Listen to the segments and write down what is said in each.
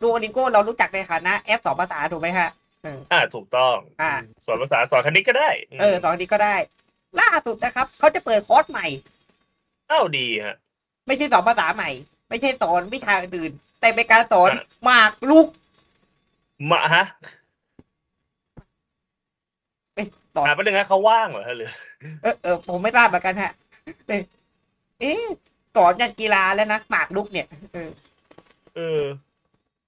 ดูโอลิงโกเรารู้จักในฐานะ แอปสอนภาษาถูกไหมฮะเอออ่าถูกต้องอ่าสอนภาษาสอนคณิตก็ได้ เออสอนนี้ก็ได้ ล่าสุดนะครับเขาจะเปิดคอร์สใหม่อ้าวดีฮะไม่ใช่สอนภาษาใหม่ ไม่ใช่สอนวิชาอื่น แต่เป็นการสอนอะหมากลุกมาฮะเอ้ยสอนอ่าเป็นยังไงเขาว่างเหรอฮะหรือเออเออผมไม่ทราบเหมือนกันฮะเอ๊ะเอ๊ะสอนยันกีฬาแล้วนะหมากลุกเนี่ยเออเออ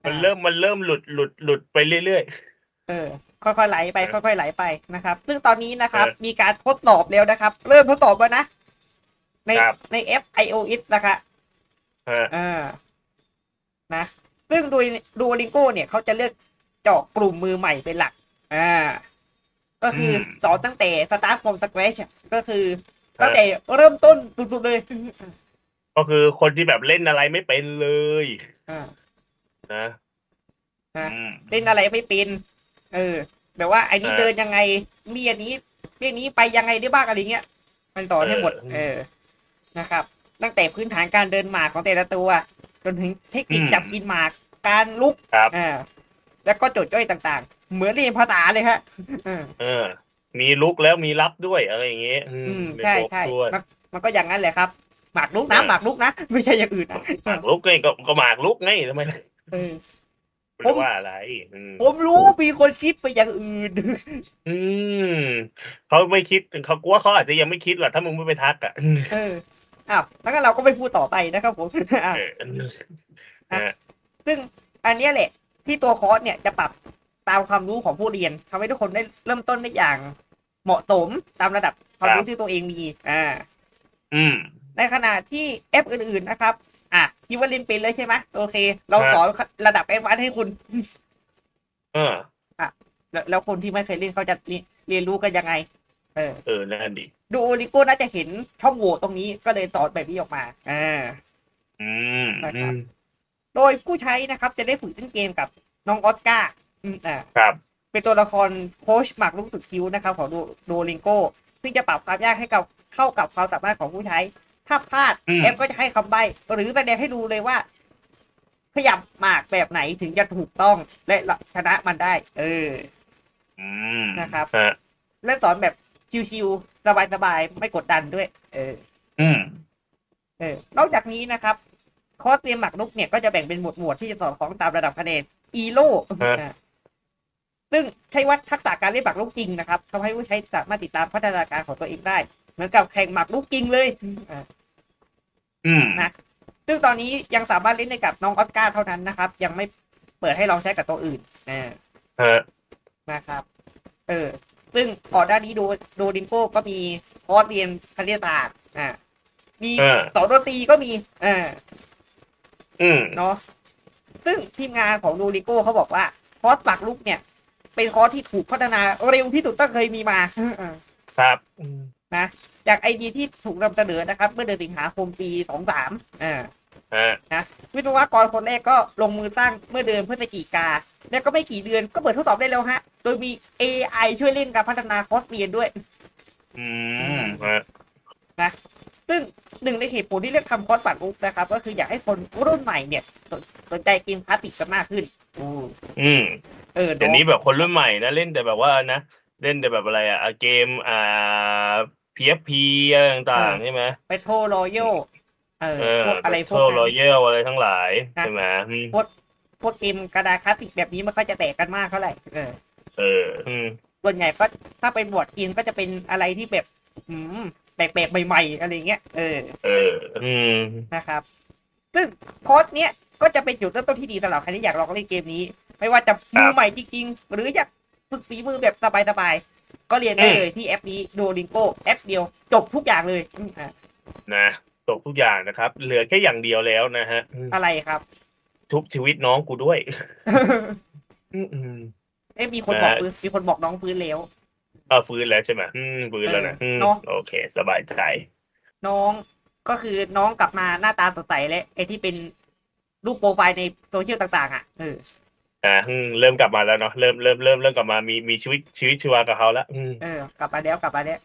มันเริ่มมันเริ่มหลุดหลุดหลุดไปเรื่อยเออ ค่อยๆไหลไปเออค่อยๆไหลไปนะครับ ซึ่งตอนนี้นะครับเออมีการทดสอบแล้วนะครับ เริ่มทดสอบแล้วนะ ในครับใน F iOS นะครับๆฮะอ่านะ ซึ่งดูดูลิงโก้เนี่ยเขาจะเลือกเจาะกลุ่มมือใหม่เป็นหลัก อ่า ก็คืออมสอนตั้งแต่สตาร์ทฟอร์มส r ค c ชก็คือตั้งแต่เริ่มต้นสุดๆเลย ก็คือคนที่แบบเล่นอะไรไม่เป็นเลย อ่า นะนะอืมเล่นอะไรไม่เป็น เออ แบบว่าไอ้นี่เออเดินยังไง มีอันนี้เรื่องนี้ไปยังไงได้บ้างอะไรเงี้ย มันสอนให้หมด เออเออนะครับ ตั้งแต่พื้นฐานการเดินหมากของแต่ละตัว จนถึงเทคนิคอืมจับกินหมาก การลุกครับ อ่าแล้วก็โจทย์ย่อยต่างๆ เหมือนเรียนภาษาเลยฮะเออ เออ มีลุกแล้วมีรับด้วยอะไรอย่างเงี้ยอืมอืมไม่ใช่ครบใช่ถ้วนมันมันก็อย่างนั้นแหละครับ หมากลุกนะเออหมากลุกนะ ไม่ใช่อย่างอื่นนะหมากลุกไงก็ก็หมากลุกไงทำไมล่ะเออไม่ได้ว่าอะไรอืมผมรู้มีคนคิดไปอย่างอื่น อืมเขาไม่คิดเขากลัวเขาอาจจะยังไม่คิดหรอกถ้ามึงไม่ไปทักอะเอออ้าวแล้วก็เราก็ไม่พูดต่อไปนะครับผมอะ เออซึ่งอันเนี้ยแหละ ที่ตัวคอร์สเนี่ยจะปรับตามความรู้ของผู้เรียนทำให้ทุกคนได้เริ่มต้นได้อย่าง เหมาะสมตามระดับความรู้ที่ตัวเองมี อ่า อืม ในขณะที่แอปอื่นๆนะครับ อะคิดว่าเล่นเป็นเลยใช่ไหมโอเค เราครับสอนระดับแอดวานซ์ให้คุณเออแล้วแล้วคนที่ไม่เคยเล่นเขาจะเรียนเรียนรู้กันยังไง เออ เออนั่นดิดูโอลิโก้น่าจะเห็นช่องโหว่ตรงนี้ก็เลยสอนแบบนี้ออกมาอ่าอืมนะครับอืมโดยผู้ใช้นะครับ จะได้ฝึกเล่นเกมกับน้องออสการ์อืมอ่าครับ เป็นตัวละครโค้ชหมากลุกสุดคิ้วนะครับ ของดูดูลิงโก้ซึ่งจะปรับความยากให้กับเข้ากับความสามารถของผู้ใช้ ถ้าพลาดอืมแอปก็จะให้คำใบ้หรือแสดงให้ดูเลยว่า ขยับหมากแบบไหนถึงจะถูกต้องและชนะมันได้ เออ อืมนะครับ ฮะและสอนแบบชิวๆสบายๆไม่กดดันด้วย เออ อืม เออนอกจากนี้นะครับ คอร์สเตรียมหมากรุกเนี่ยก็จะแบ่งเป็นหมวดหมวดที่จะสอนของตามระดับคะแนน อีโลซึ่งใช้วัดทักษะการเล่นหมากรุกจริงนะครับทำให้ผู้ใช้สามารถติดตามพัฒนาการของตัวเองได้ เหมือนกับแข่งหมากรุกจริงเลยอ่าอืมนะซึ่งตอนนี้ยังสามารถเล่นได้กับน้องออสการ์เท่านั้นนะครับ ยังไม่เปิดให้ลองใช้กับตัวอื่นอ่าฮะนะครับ เออ ซึ่งก่อนหน้านี้โดโดดิงโก้ก็มีคอร์สเรียนคณิตศาสตร์อ่ามีเออสอนดนตรีก็มีอ่าอืมเนาะซึ่งทีมงานของดูริโก้เขาบอกว่าคอร์สปักลุกเนี่ย เป็นคอร์สที่ถูกพัฒนาเร็วที่สุดตั้งเคยมีมาครับอืมนะ จากไอเดียที่ถูกนำเสนอนะครับ เมื่อเดือนสิงหาคมปี23อ่าฮะวิศวกรคนแรกก็ลงมือสร้างเมื่อเดือนพฤศจิกา แล้วก็ไม่กี่เดือนก็เปิดทดสอบได้แล้วฮะ โดยมี AI ช่วยเล่นการพัฒนาคอร์สเรียนด้วย อืมฮะซึ่งหนึ่งในเหตุผลที่เลือกทำคอร์สปักลุกนะครับ ก็คืออยากให้คนรุ่นใหม่เนี่ยสนสนใจเกมคลาสสิกกันมากขึ้นอืมอืมเออเดี๋ยวนี้แบบคนรุ่นใหม่นะเล่นแต่แบบว่านะเล่นแต่แบบอะไรอะเกมอ่า PFP อะไรต่างๆใช่ไหมไปโทรรอยัลเออเออพวกอะไรพโชวกว์รอนั้นยัลอะไรทั้งหลายนะใช่ไหมอืมพวกเกมกระดาษคลาสสิกแบบนี้มันก็จะแตกกันมากเท่าไหร่เออเอออืมส่วนใหญ่ก็ถ้าเป็นบอร์ดเกมก็จะเป็นอะไรที่แบบอืมแปลกๆใหม่ๆอะไรเงี้ยเออ เออ อืมนะครับ ซึ่งคอร์สเนี้ยก็จะเป็นจุดเริ่มต้นที่ดีสำหรับใครที่อยากลองเล่นเกมนี้ ไม่ว่าจะมือใหม่จริงๆ หรืออยากฝึกฝีมือแบบสบายๆ ก็เรียนได้เลยที่แอปนี้โดลิงโกแอปเดียวจบทุกอย่างเลยอืมอะนะตกทุกอย่างนะครับ เหลือแค่อย่างเดียวแล้วนะฮะอืมอะไรครับ ทุบชีวิตน้องกูด้วยอืมอืมเอ้ยมีคนบอกเออฟื้นมีคนบอกน้องฟื้นแล้วเออฟื้นแล้วใช่ไหมอืมฟื้นแล้วนะเออมเนอะโอเค สบายใจ น้องก็คือน้องกลับมาหน้าตาสดใสและไอที่เป็นรูปโปรไฟล์ในโซเชียลต่าง ๆ อะเออ อ่าเริ่มกลับมาแล้วเนาะเริ่มเริ่มเริ่มเริ่มกลับมามีมีชีวิตชีวิตชีวากับเขาแล้วอืม เออกลับมาแล้วกลับมาแล้ว